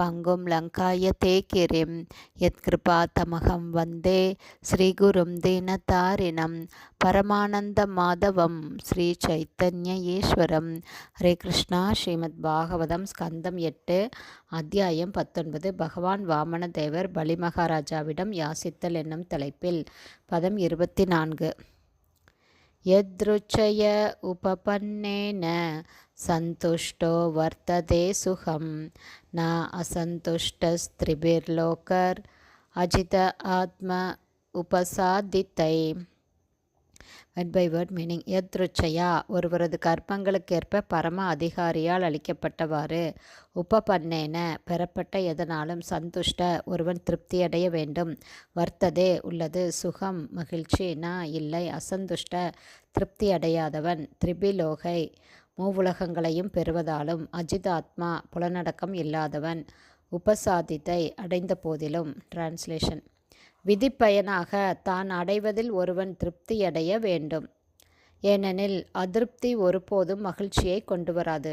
பங்கும் லங்காய தே கிரிம் யத்கிருபா தமகம் வந்தே. ஸ்ரீகுரும் தீனதாரிணம் பரமானந்த மாதவம். ஸ்ரீ சைத்தன்ய ஈஸ்வரம். ஹரே கிருஷ்ணா. ஸ்ரீமத் பாகவதம் ஸ்கந்தம் எட்டு அத்தியாயம் பத்தொன்பது. பகவான் வாமன தேவர் பலி மகாராஜாவிடம் யாசித்தல் என்னும் தலைப்பில் பதம் இருபத்தி நான்கு. यदृच्छय उपपन्नेन सन्तुष्टो वर्तते सुखं न असन्तुष्टस्त्रिभिर्लोकर् अजित आत्म उपसादितै வேர்ட் பை வேர்ட் மீனிங் எத்ருச்சையா ஒருவரது கற்பங்களுக்கேற்ப பரம அதிகாரியால் அளிக்கப்பட்டவாறு. உபபன்னேன பெறப்பட்ட எதனாலும் சந்துஷ்ட ஒருவன் திருப்தியடைய வேண்டும். வர்த்ததே உள்ளது சுகம் மகிழ்ச்சி நா இல்லை அசந்துஷ்ட திருப்தி அடையாதவன் திரிபிலோகை மூவுலகங்களையும் பெறுவதாலும் அஜிதாத்மா புலனடக்கம் இல்லாதவன் உபசாதித்தை அடைந்த போதிலும் டிரான்ஸ்லேஷன் விதிப்பயனாக தான் அடைவதில் ஒருவன் திருப்தியடைய வேண்டும். ஏனெனில் அதிருப்தி ஒருபோதும் மகிழ்ச்சியை கொண்டு வராது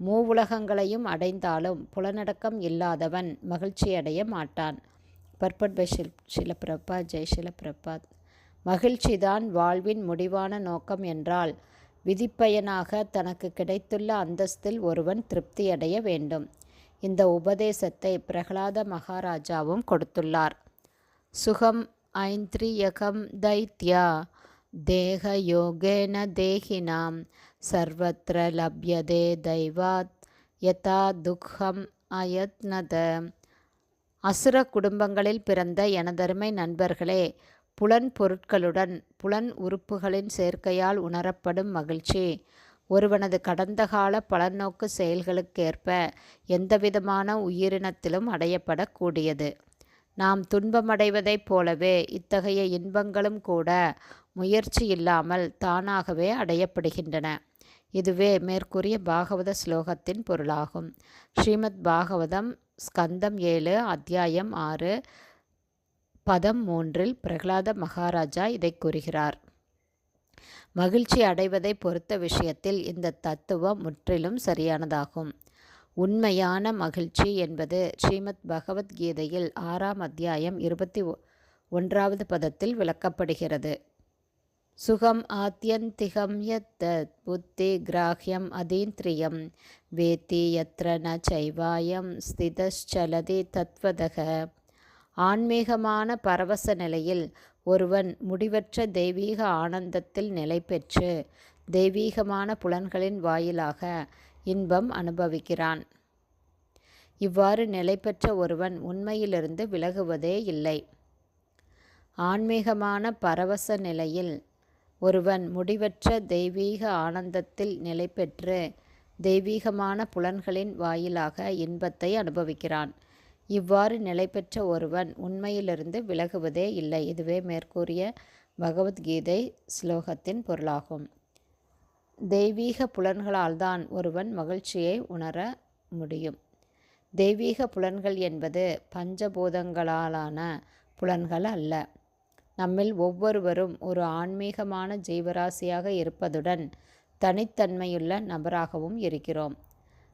மூவுலகங்களையும் அடைந்தாலும் புலனடக்கம் இல்லாதவன் மகிழ்ச்சியடைய மாட்டான். பர்பட் பை ஷில் ஷிலப்பிரபா ஜெய் ஷிலப்பிரபாத் மகிழ்ச்சிதான் வாழ்வின் முடிவான நோக்கம் என்றால் விதிப்பயனாக தனக்கு கிடைத்துள்ள அந்தஸ்தில் ஒருவன் திருப்தியடைய வேண்டும். இந்த உபதேசத்தை பிரகலாத மகாராஜாவும் கொடுத்துள்ளார். சுகம் ஐந்திரியகம் தைத்யா. தேகயோகேன தேகினாம். சர்வத்திர லப்யதே தைவாத் யதா துக்கம் அயத்னத. அசுர குடும்பங்களில் பிறந்த எனதருமை நண்பர்களே புலன் பொருட்களுடன் புலன் உறுப்புகளின் சேர்க்கையால் உணரப்படும் மகிழ்ச்சி. ஒருவனது கடந்த கால பலநோக்கு செயல்களுக்கேற்ப எந்தவிதமான உயிரினத்திலும் அடையப்படக்கூடியது. நாம் துன்பமடைவதைப் போலவே இத்தகைய இன்பங்களும் கூட முயற்சி இல்லாமல் தானாகவே அடையப்படுகின்றன. இதுவே மேற்கூறிய பாகவத ஸ்லோகத்தின் பொருளாகும். ஸ்ரீமத் பாகவதம் ஸ்கந்தம் ஏழு அத்தியாயம் ஆறு பதம் மூன்றில் பிரகலாத மகாராஜா இதை கூறுகிறார். மகிழ்ச்சி அடைவதை பொறுத்த விஷயத்தில் இந்த தத்துவம் முற்றிலும் சரியானதாகும். உண்மையான மகிழ்ச்சி என்பது ஸ்ரீமத் பகவத்கீதையில் ஆறாம் அத்தியாயம் இருபத்தி ஒன்றாவது பதத்தில் விளக்கப்படுகிறது. சுகம் ஆத்தியந்திகம் யத் புத்தி கிராஹ்யம் அதீந்திரியம் வேத்தி யத்ர ந சைவாயம் தத்வதக. ஆன்மீகமான பரவச நிலையில் ஒருவன் முடிவற்ற தெய்வீக ஆனந்தத்தில் நிலை பெற்று தெய்வீகமான புலன்களின் வாயிலாக இன்பம் அனுபவிக்கிறான். இவ்வாறு நிலை பெற்ற ஒருவன் உண்மையிலிருந்து விலகுவதே இல்லை. ஆன்மீகமான பரவச நிலையில் ஒருவன் முடிவற்ற தெய்வீக ஆனந்தத்தில் நிலை பெற்று தெய்வீகமான புலன்களின் வாயிலாக இன்பத்தை அனுபவிக்கிறான். இவ்வாறு நிலை பெற்ற ஒருவன் உண்மையிலிருந்து விலகுவதே இல்லை. இதுவே மேற்கூறிய பகவத்கீதை ஸ்லோகத்தின் பொருளாகும். தெய்வீக புலன்களால் தான் ஒருவன் மகிழ்ச்சியை உணர முடியும். தெய்வீக புலன்கள் என்பது பஞ்சபூதங்களாலான புலன்கள் அல்ல. நம்மில் ஒவ்வொருவரும் ஒரு ஆன்மீகமான ஜீவராசியாக இருப்பதுடன் தனித்தன்மையுள்ள நபராகவும் இருக்கிறோம்.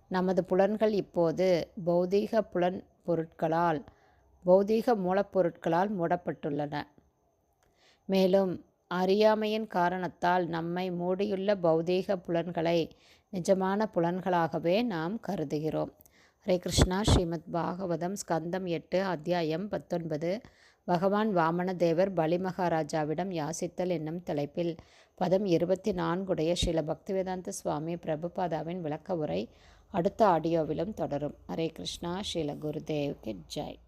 நமது புலன்கள் இப்போது பௌதீக புலன் பொருட்களால் பௌதீக மூலப்பொருட்களால் மூடப்பட்டுள்ளன. மேலும் அறியாமையின் காரணத்தால் நம்மை மூடியுள்ள பௌதீக புலன்களை நிஜமான புலன்களாகவே நாம் கருதுகிறோம். ஹரே கிருஷ்ணா. ஸ்ரீமத் பாகவதம் ஸ்கந்தம் எட்டு அத்தியாயம் பத்தொன்பது. பகவான் வாமனதேவர் பலி மகாராஜாவிடம் யாசித்தல் என்னும் தலைப்பில் பதம் இருபத்தி நான்குடைய ஸ்ரீல பக்திவேதாந்த சுவாமி பிரபுபாதாவின் விளக்க உரை அடுத்த ஆடியோவிலும் தொடரும். ஹரே கிருஷ்ணா. ஸ்ரீல குருதேவ் கி ஜெய்.